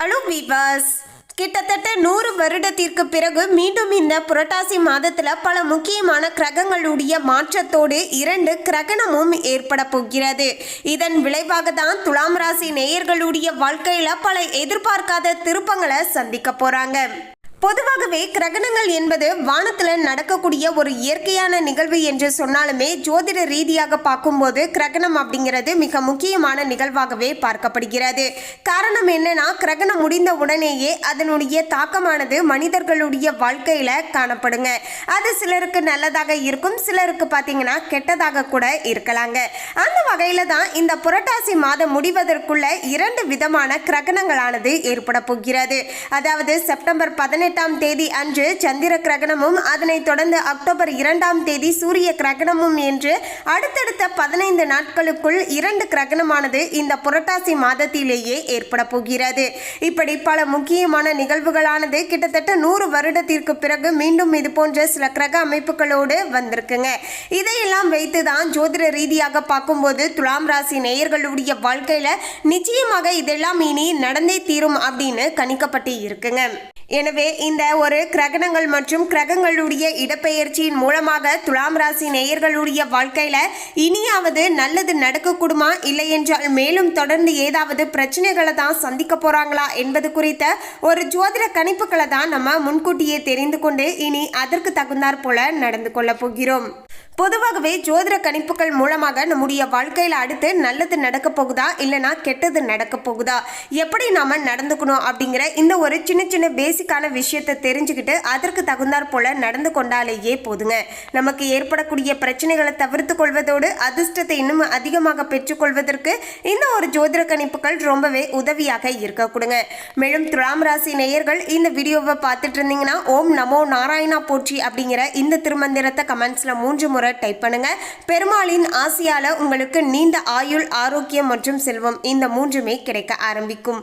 Hello viewers கிட்டத்தட்ட நூறு வருடத்திற்கு பிறகு மீண்டும் இந்த புரட்டாசி மாதத்தில் பல முக்கியமான கிரகங்களுடைய மாற்றத்தோடு இரண்டு கிரகணமும் ஏற்பட போகிறது. இதன் விளைவாக தான் துலாம் ராசி நேயர்களுடைய வாழ்க்கையில் பல எதிர்பார்க்காத திருப்பங்களை சந்திக்க போகிறாங்க பொதுவாகவே கிரகணங்கள் என்பது வானத்தில் நடக்கக்கூடிய ஒரு இயற்கையான நிகழ்வு என்று சொன்னாலுமே ஜோதிட ரீதியாக பார்க்கும்போது கிரகணம் அப்படிங்கிறது மிக முக்கியமான நிகழ்வாகவே பார்க்கப்படுகிறது. காரணம் என்னன்னா கிரகணம் முடிந்த உடனேயே அதனுடைய தாக்கமானது மனிதர்களுடைய வாழ்க்கையில காணப்படுங்க. அது சிலருக்கு நல்லதாக இருக்கும் சிலருக்கு பார்த்தீங்கன்னா கெட்டதாக கூட இருக்கலாங்க. அந்த வகையில தான் இந்த புரட்டாசி மாதம் முடிவதற்குள்ள இரண்டு விதமான கிரகணங்களானது ஏற்பட போகிறது. அதாவது செப்டம்பர் பதினெட்டு பதினெட்டாம் தேதி அன்று சந்திர கிரகணமும் அதனைத் தொடர்ந்து அக்டோபர் இரண்டாம் தேதி சூரிய கிரகணமும் என்று அடுத்தடுத்த பதினைந்து நாட்களுக்குள் இரண்டு கிரகணமானது இந்த புரட்டாசி மாதத்திலேயே ஏற்பட போகிறது. இப்படி பல முக்கியமான நிகழ்வுகளானது கிட்டத்தட்ட நூறு வருடத்திற்கு பிறகு மீண்டும் இது போன்ற சில கிரக அமைப்புகளோடு வந்திருக்குங்க. இதையெல்லாம் வைத்து தான் ஜோதிட ரீதியாக பார்க்கும்போது துலாம் ராசி நேயர்களுடைய வாழ்க்கையில நிச்சயமாக இதெல்லாம் இனி நடந்தே தீரும் அப்படின்னு கணிக்கப்பட்டு இருக்குங்க. எனவே இந்த ஒரு கிரகணங்கள் மற்றும் கிரகங்களுடைய இடப்பெயர்ச்சியின் மூலமாக துலாம் ராசி நேயர்களுடைய வாழ்க்கையில இனியாவது நல்லது நடக்கக்கூடுமா இல்லை என்றால் மேலும் தொடர்ந்து ஏதாவது பிரச்சனைகளை தான் சந்திக்க போறாங்களா என்பது குறித்த ஒரு ஜோதிட கணிப்புகளை தான் நம்ம முன்கூட்டியே தெரிந்து கொண்டு இனி அதற்கு தகுந்தாற் போல நடந்து கொள்ள போகிறோம். பொதுவாகவே ஜோதிட கணிப்புகள் மூலமாக நம்முடைய வாழ்க்கையில் அடுத்து நல்லது நடக்க போகுதா? இல்லைனா கெட்டது நடக்க போகுதா? எப்படி நாம் நடந்துக்கணும் அப்படிங்கிற இந்த ஒரு சின்ன சின்ன பேசிக்கான விஷயத்தை தெரிஞ்சுக்கிட்டு அதற்கு தகுந்தாற் போல நடந்து கொண்டாலேயே போதுங்க. நமக்கு ஏற்படக்கூடிய பிரச்சனைகளை தவிர்த்து கொள்வதோடு அதிர்ஷ்டத்தை இன்னும் அதிகமாக பெற்றுக்கொள்வதற்கு இந்த ஒரு ஜோதிட கணிப்புகள் ரொம்பவே உதவியாக இருக்க கொடுங்க. மேலும் துலாம் ராசி நேயர்கள் இந்த வீடியோவை பார்த்துட்டு இருந்தீங்கன்னா ஓம் நமோ நாராயணா போற்றி அப்படிங்கிற இந்த திருமந்திரத்தை கமெண்ட்ஸில் மூன்று முறை டைப் பண்ணுங்க. பெருமாளின் ஆசையால் உங்களுக்கு நீண்ட ஆயுள் ஆரோக்கியம் மற்றும் செல்வம் இந்த மூன்றுமே கிடைக்க ஆரம்பிக்கும்.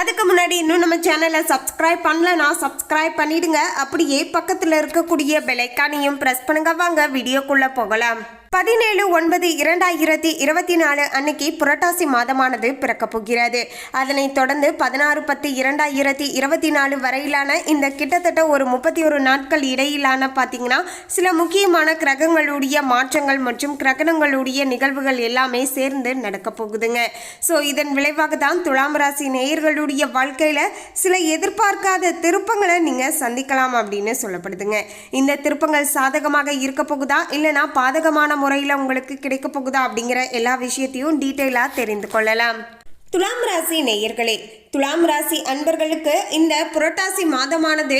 அதுக்கு முன்னாடி இன்னும் நம்ம சேனலை சப்ஸ்கிரைப் பண்ணலனா சப்ஸ்கிரைப் பண்ணிடுங்க. அப்படியே பக்கத்தில் இருக்கக்கூடிய பெலைக்கானையும் ப்ரெஸ் பண்ணுங்க. வாங்க வீடியோக்குள்ளே போகலாம். பதினேழு ஒன்பது இரண்டாயிரத்தி இருபத்தி நாலு அன்னைக்கு புரட்டாசி மாதமானது பிறக்கப் போகிறது. அதனைத் தொடர்ந்து பதினாறு பத்து இரண்டாயிரத்தி இருபத்தி நாலு வரையிலான இந்த கிட்டத்தட்ட ஒரு முப்பத்தி ஒரு நாட்கள் இடையிலான பார்த்தீங்கன்னா சில முக்கியமான கிரகங்களுடைய மாற்றங்கள் மற்றும் கிரகணங்களுடைய நிகழ்வுகள் எல்லாமே சேர்ந்து நடக்கப் போகுதுங்க. ஸோ இதன் விளைவாக தான் துலாம் ராசி நேயர்களுடைய வாழ்க்கையில் சில எதிர்பார்க்காத திருப்பங்களை நீங்கள் சந்திக்கலாம் அப்படின்னு சொல்லப்படுதுங்க. இந்த திருப்பங்கள் சாதகமாக இருக்க போகுதா? இல்லைனா பாதகமான முறையில் உங்களுக்கு கிடைக்க போகுதா அப்படிங்கிற எல்லா விஷயத்தையும் டீட்டெயிலாக தெரிந்து கொள்ளலாம். துலாம் ராசி நேயர்களே துலாம் ராசி அன்பர்களுக்கு இந்த புரட்டாசி மாதமானது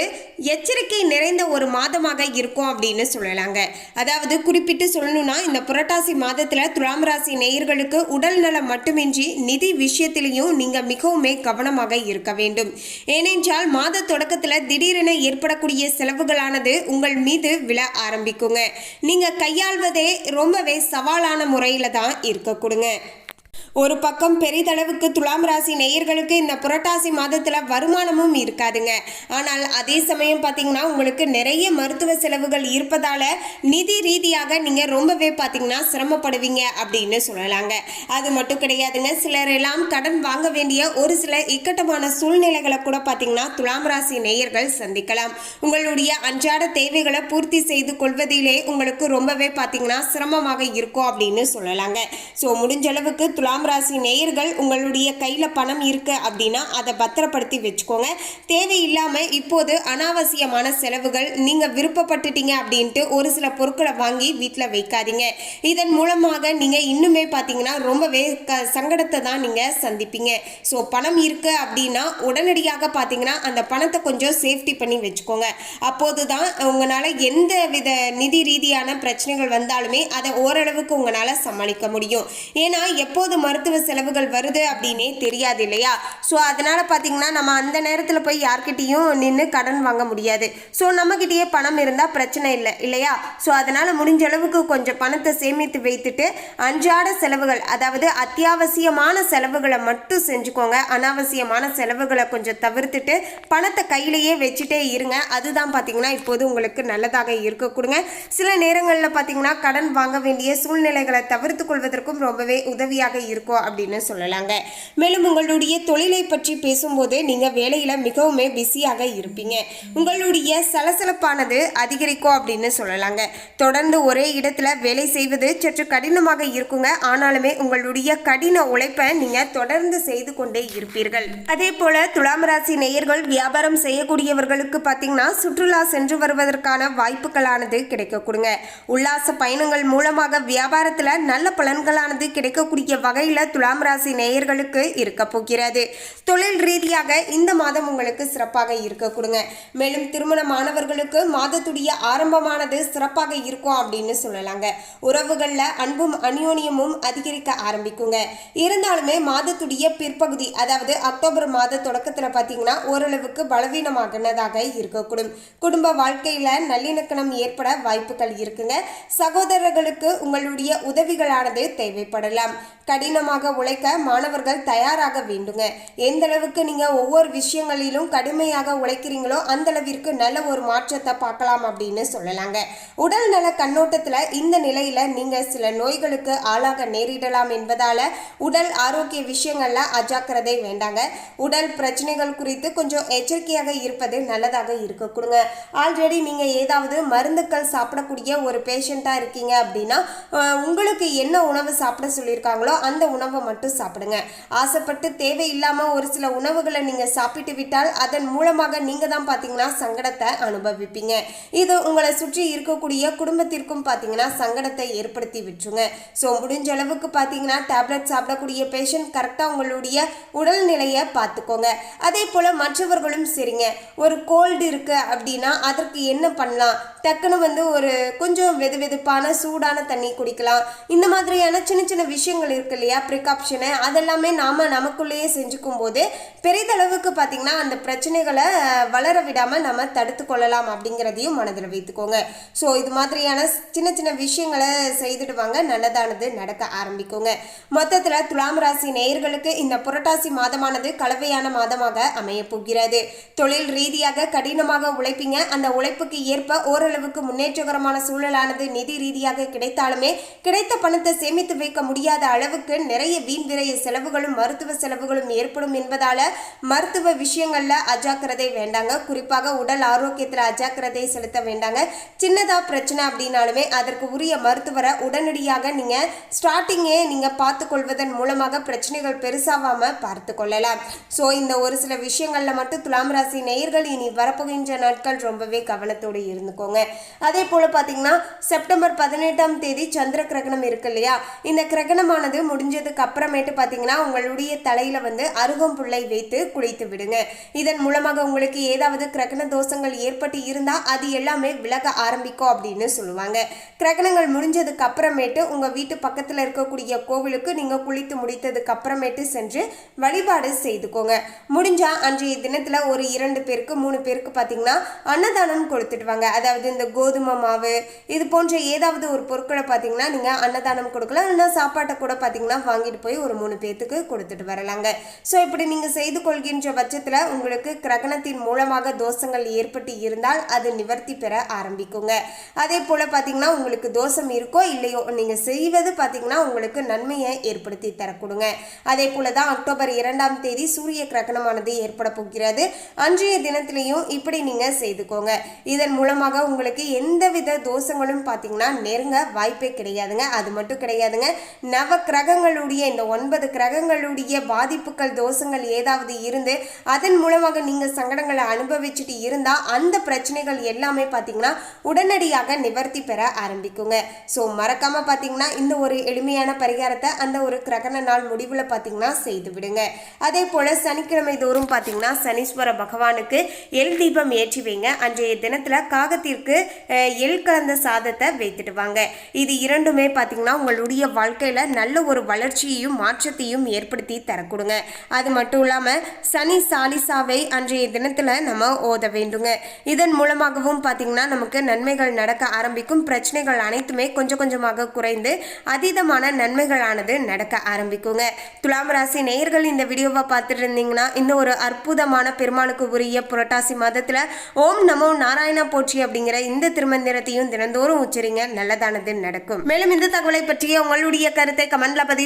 எச்சரிக்கை நிறைந்த ஒரு மாதமாக இருக்கும் அப்படின்னு சொல்லலாங்க. அதாவது குறிப்பிட்டு சொல்லணும்னா இந்த புரட்டாசி மாதத்தில் துலாம் ராசி நேயர்களுக்கு உடல் நலம் மட்டுமின்றி நிதி விஷயத்திலையும் நீங்கள் மிகவுமே கவனமாக இருக்க வேண்டும். ஏனென்றால் மாத தொடக்கத்தில் திடீரென ஏற்படக்கூடிய செலவுகளானது உங்கள் மீது விழ ஆரம்பிக்குங்க. நீங்கள் கையாள்வதே ரொம்பவே சவாலான முறையில் தான் இருக்கக்கூடுங்க ஒரு பக்கம் பெரிதளவுக்கு துலாம் ராசி நேயர்களுக்கு இந்த புரட்டாசி மாதத்தில் வருமானமும் இருக்காதுங்க. ஆனால் அதே சமயம் பார்த்தீங்கன்னா உங்களுக்கு நிறைய மருத்துவ செலவுகள் இருப்பதால் நிதி ரீதியாக நீங்கள் ரொம்பவே பார்த்தீங்கன்னா சிரமப்படுவீங்க அப்படின்னு சொல்லலாங்க. அது மட்டும் கிடையாதுங்க. சிலர் எல்லாம் கடன் வாங்க வேண்டிய ஒரு சில இக்கட்டமான சூழ்நிலைகளை கூட பார்த்தீங்கன்னா துலாம் ராசி நேயர்கள் சந்திக்கலாம். உங்களுடைய அன்றாட தேவைகளை பூர்த்தி செய்து கொள்வதிலே உங்களுக்கு ரொம்பவே பார்த்தீங்கன்னா சிரமமாக இருக்கும் அப்படின்னு சொல்லலாங்க. ஸோ முடிஞ்ச அளவுக்கு துலாம் ராசி நேயர்கள் உங்களுடைய கையில் பணம் இருக்கு அப்படின்னா அதை பத்திரப்படுத்தி வச்சுக்கோங்க. தேவையில்லாமல் இப்போது அனாவசியமான செலவுகள் நீங்கள் விருப்பப்பட்டுட்டீங்க அப்படின்ட்டு ஒரு சில பொருட்களை வாங்கி வீட்டில் வைக்காதீங்க. இதன் மூலமாக நீங்கள் இன்னுமே பார்த்தீங்கன்னா ரொம்பவே க சங்கடத்தை தான் நீங்கள் சந்திப்பீங்க. ஸோ பணம் இருக்கு அப்படின்னா உடனடியாக பார்த்தீங்கன்னா அந்த பணத்தை கொஞ்சம் சேஃப்டி பண்ணி வச்சுக்கோங்க. அப்போது தான் உங்களால் எந்த வித நிதி ரீதியான பிரச்சனைகள் வந்தாலுமே அதை ஓரளவுக்கு உங்களால் சமாளிக்க முடியும். ஏன்னா எப்போது மருத்துவ செலவுகள் வருது அப்படின்னே தெரியாது இல்லையா? ஸோ அதனால் பார்த்தீங்கன்னா நம்ம அந்த நேரத்தில் போய் யார்கிட்டேயும் நின்று கடன் வாங்க முடியாது. ஸோ நம்மக்கிட்டேயே பணம் இருந்தால் பிரச்சனை இல்லை இல்லையா? ஸோ அதனால் முடிஞ்ச அளவுக்கு கொஞ்சம் பணத்தை சேமித்து வைத்துட்டு அன்றாட செலவுகள் அதாவது அத்தியாவசியமான செலவுகளை மட்டும் செஞ்சுக்கோங்க. அனாவசியமான செலவுகளை கொஞ்சம் தவிர்த்துட்டு பணத்தை கையிலேயே வச்சுட்டே இருங்க. அதுதான் பார்த்தீங்கன்னா இப்போது உங்களுக்கு நல்லதாக இருக்கக்கூடுங்க சில நேரங்களில் பார்த்தீங்கன்னா கடன் வாங்க வேண்டிய சூழ்நிலைகளை தவிர்த்து கொள்வதற்கும் ரொம்பவே உதவியாக இருக்கும். இருக்கும் அப்படின்னு சொல்லலாங்க. மேலும் உங்களுடைய தொழிலை பற்றி பேசும்போது நீங்கள் வேலையில் மிகவும் பிஸியாக இருப்பீங்க. உங்களுடைய சலசலப்பானது அதிகரிக்கும் அப்படின்னு சொல்லலாங்க. தொடர்ந்து ஒரே இடத்துல வேலை செய்வது சற்று கடினமாக இருக்குங்க. ஆனாலுமே உங்களுடைய கடின உழைப்பை நீங்கள் தொடர்ந்து செய்து கொண்டே இருப்பீர்கள். அதே போல துலாம் ராசி நேயர்கள் வியாபாரம் செய்யக்கூடியவர்களுக்கு பார்த்தீங்கன்னா சுற்றுலா சென்று வருவதற்கான வாய்ப்புகளானது கிடைக்கக்கூடுங்க. உல்லாச பயணங்கள் மூலமாக வியாபாரத்தில் நல்ல பலன்களானது கிடைக்கக்கூடிய வகை வகையில் துலாம் ராசி நேயர்களுக்கு இருக்க போகிறது. தொழில் ரீதியாக இந்த மாதம் உங்களுக்கு சிறப்பாக இருக்க கொடுங்க. மேலும் திருமணமானவர்களுக்கு மாதத்துடைய ஆரம்பமானது சிறப்பாக இருக்கும் அப்படின்னு சொல்லலாங்க. உறவுகளில் அன்பும் அந்யோன்யமும் அதிகரிக்க ஆரம்பிக்குங்க. இருந்தாலுமே மாதத்துடைய பிற்பகுதி அதாவது அக்டோபர் மாத தொடக்கத்தில் பார்த்தீங்கன்னா ஓரளவுக்கு பலவீனமாகினதாக இருக்கக்கூடும். குடும்ப வாழ்க்கையில் நல்லிணக்கணம் ஏற்பட வாய்ப்புகள் இருக்குங்க. சகோதரர்களுக்கு உங்களுடைய உதவிகளானது தேவைப்படலாம். கடின கடினமாக உழைக்க மாணவர்கள் தயாராக வேண்டுங்க. எந்த அளவுக்கு நீங்கள் ஒவ்வொரு விஷயங்களிலும் கடுமையாக உழைக்கிறீங்களோ அந்த அளவிற்கு நல்ல ஒரு மாற்றத்தை பார்க்கலாம் அப்படின்னு சொல்லலாங்க. உடல் நல கண்ணோட்டத்தில் இந்த நிலையில் நீங்கள் சில நோய்களுக்கு ஆளாக நேரிடலாம் என்பதால் உடல் ஆரோக்கிய விஷயங்களில் அஜாக்கிரதை வேண்டாங்க. உடல் பிரச்சனைகள் குறித்து கொஞ்சம் எச்சரிக்கையாக இருப்பது நல்லதாக இருக்க கொடுங்க. ஆல்ரெடி நீங்கள் ஏதாவது மருந்துக்கள் சாப்பிடக்கூடிய ஒரு பேஷண்ட்டாக இருக்கீங்க அப்படின்னா உங்களுக்கு என்ன உணவு சாப்பிட சொல்லியிருக்காங்களோ அந்த உணவை மட்டும் சாப்பிடுங்க. ஆசைப்பட்டு தேவையில்லாமல் ஒரு சில உணவுகளை நீங்கள் சாப்பிட்டு விட்டால் அதன் மூலமாக நீங்கள் தான் பார்த்தீங்கன்னா சங்கடத்தை அனுபவிப்பீங்க. இது உங்களை சுற்றி இருக்கக்கூடிய குடும்பத்திற்கும் பார்த்தீங்கன்னா சங்கடத்தை ஏற்படுத்தி விட்டுருங்க. ஸோ முடிஞ்ச அளவுக்கு பார்த்தீங்கன்னா டேப்லெட் சாப்பிடக்கூடிய பேஷண்ட் கரெக்டாக உங்களுடைய உடல்நிலையை பார்த்துக்கோங்க அதே போல் மற்றவர்களும் சரிங்க. ஒரு கோல்டு இருக்குது அப்படின்னா அதற்கு என்ன பண்ணலாம்? டக்குன்னு வந்து ஒரு கொஞ்சம் வெது வெதுப்பான சூடான தண்ணி குடிக்கலாம். இந்த மாதிரியான சின்ன சின்ன விஷயங்கள் இருக்கு இல்லையா? ப்ரிகாப்ஷனு அதெல்லாமே நாம் நமக்குள்ளேயே செஞ்சுக்கும் போது பெரிதளவுக்கு பார்த்திங்கன்னா அந்த பிரச்சனைகளை வளர விடாமல் நம்ம தடுத்து கொள்ளலாம் அப்படிங்கிறதையும் மனதில் வைத்துக்கோங்க. ஸோ இது மாதிரியான சின்ன சின்ன விஷயங்களை செய்துடுவாங்க. நல்லதானது நடக்க ஆரம்பிக்குங்க. மொத்தத்தில் துலாம் ராசி நேயர்களுக்கு இந்த புரட்டாசி மாதமானது கலவையான மாதமாக அமைய போகிறது. தொழில் ரீதியாக கடினமாக உழைப்பீங்க. அந்த உழைப்புக்கு ஏற்ப ஓரளவுக்கு முன்னேற்றகரமான சூழலானது நிதி ரீதியாக கிடைத்தாலுமே கிடைத்த பணத்தை சேமித்து வைக்க முடியாத அளவுக்கு நிறைய வீண் விரைய செலவுகளும் மருத்துவ செலவுகளும் ஏற்படும் என்பதால மருத்துவ விஷயங்கள்ல அஜாக்கிரதை வேண்டாங்க. குறிப்பாக உடல் ஆரோக்கியத்தில் அஜாக்கிரதை செலுத்த வேண்டாங்க. சின்னதா பிரச்சனை அப்படின்னாலுமே அதற்கு உரிய மருத்துவரை உடனடியாக நீங்க ஸ்டார்டிங்கே நீங்க பார்த்து கொள்வதன் மூலமாக பிரச்சனைகள் பெருசாகாம பார்த்து கொள்ளலாம் ஸோ இந்த ஒரு சில விஷயங்கள்ல மட்டும் துலாம் ராசி நேயர்கள் இனி வரப்போகின்ற நாட்கள் ரொம்பவே கவனத்தோடு இருந்துக்கோங்க. அதே போல பார்த்தீங்கன்னா செப்டம்பர் பதினெட்டாம் தேதி சந்திர கிரகணம் இருக்கு இல்லையா? இந்த கிரகணமானது முடிஞ்ச முடிஞ்சதுக்கு அப்புறமேட்டு பார்த்தீங்கன்னா உங்களுடைய தலையில் வந்து அருகம்புல்லை வைத்து குளித்து விடுங்க. இதன் மூலமாக உங்களுக்கு ஏதாவது கிரகண தோஷங்கள் ஏற்பட்டு இருந்தால் அது எல்லாமே விலக ஆரம்பிக்கும் அப்படின்னு சொல்லுவாங்க. கிரகணங்கள் முடிஞ்சதுக்கு அப்புறமேட்டு உங்கள் வீட்டு பக்கத்தில் இருக்கக்கூடிய கோவிலுக்கு நீங்கள் குளித்து முடித்ததுக்கு அப்புறமேட்டு சென்று வழிபாடு செய்துக்கோங்க. முடிஞ்சா அன்றைய தினத்தில் ஒரு இரண்டு பேருக்கு மூணு பேருக்கு பார்த்தீங்கன்னா அன்னதானம் கொடுத்துட்டு வாங்க. அதாவது இந்த கோதுமை மாவு இது போன்ற ஏதாவது ஒரு பொருட்களை பார்த்தீங்கன்னா நீங்கள் அன்னதானம் கொடுக்கலாம். இல்லைன்னா சாப்பாட்டை கூட பார்த்தீங்கன்னா வாங்கிட்டு போய் ஒரு மூணு பேர்த்துக்கு கொடுத்துட்டு வரலாங்க. ஸோ இப்படி நீங்கள் செய்து கொள்கின்ற பட்சத்தில் உங்களுக்கு கிரகணத்தின் மூலமாக தோஷங்கள் ஏற்பட்டு இருந்தால் அது நிவர்த்தி பெற ஆரம்பிக்குங்க. அதே போல் பார்த்தீங்கன்னா உங்களுக்கு தோஷம் இருக்கோ இல்லையோ நீங்கள் செய்வது பார்த்தீங்கன்னா உங்களுக்கு நன்மையை ஏற்படுத்தி தரக்கூடுங்க. அதே போல தான் அக்டோபர் இரண்டாம் தேதி சூரிய கிரகணமானது ஏற்பட போகிறது. அன்றைய தினத்திலையும் இப்படி நீங்கள் செய்துக்கோங்க. இதன் மூலமாக உங்களுக்கு எந்தவித தோஷங்களும் பார்த்தீங்கன்னா நெருங்க வாய்ப்பே கிடையாதுங்க. அது மட்டும் கிடையாதுங்க. நவ கிரகங்களுடைய இந்த ஒன்பது கிரகங்களுடைய பாதிப்புகள் தோஷங்கள் ஏதாவது இருந்து அதன் மூலமாக நீங்க சங்கடங்களை அனுபவிச்சுட்டு இருந்தா அந்த பிரச்சனைகள் எல்லாமே பார்த்தீங்கன்னா உடனடியாக நிவர்த்தி பெற ஆரம்பிக்குங்க. ஸோ மறக்காம பார்த்தீங்கன்னா இந்த ஒரு எளிமையான பரிகாரத்தை அந்த ஒரு கிரகண நாள் முடிவில் பார்த்தீங்கன்னா செய்து விடுங்க. அதே போல சனிக்கிழமை தோறும் பார்த்தீங்கன்னா சனீஸ்வர பகவானுக்கு எல் தீபம் ஏற்றி வைங்க. அன்றைய தினத்தில் காகத்திற்கு எல் கலந்த சாதத்தை வைத்துட்டு வாங்க. இது இரண்டுமே பார்த்தீங்கன்னா உங்களுடைய வாழ்க்கையில் நல்ல ஒரு வளர்ச்சியையும் மாற்றத்தையும் ஏற்படுத்தி தரக்கூடுங்க. அது மட்டும் இல்லாமல் சனி சாலிசாவை அன்றைய தினத்தில் நம்ம ஓத வேண்டுங்க. இதன் மூலமாகவும் பார்த்திங்கன்னா நமக்கு நன்மைகள் நடக்க ஆரம்பிக்கும். பிரச்சனைகள் அனைத்துமே கொஞ்சம் கொஞ்சமாக குறைந்து அதீதமான நன்மைகளானது நடக்க ஆரம்பிக்குங்க. துலாம் ராசி நேயர்கள் இந்த வீடியோவை பார்த்துட்டு இருந்தீங்கன்னா இந்த ஒரு அற்புதமான பெருமாளுக்கு உரிய புரட்டாசி மாதத்தில் ஓம் நமோ நாராயணா போற்றி அப்படிங்கிற இந்த திருமந்திரத்தையும் தினந்தோறும் உச்சரிங்க. நல்லதானது நடக்கும். மேலும் இந்த தகவலை பற்றிய உங்களுடைய கருத்தை கமெண்ட்ல பதிவு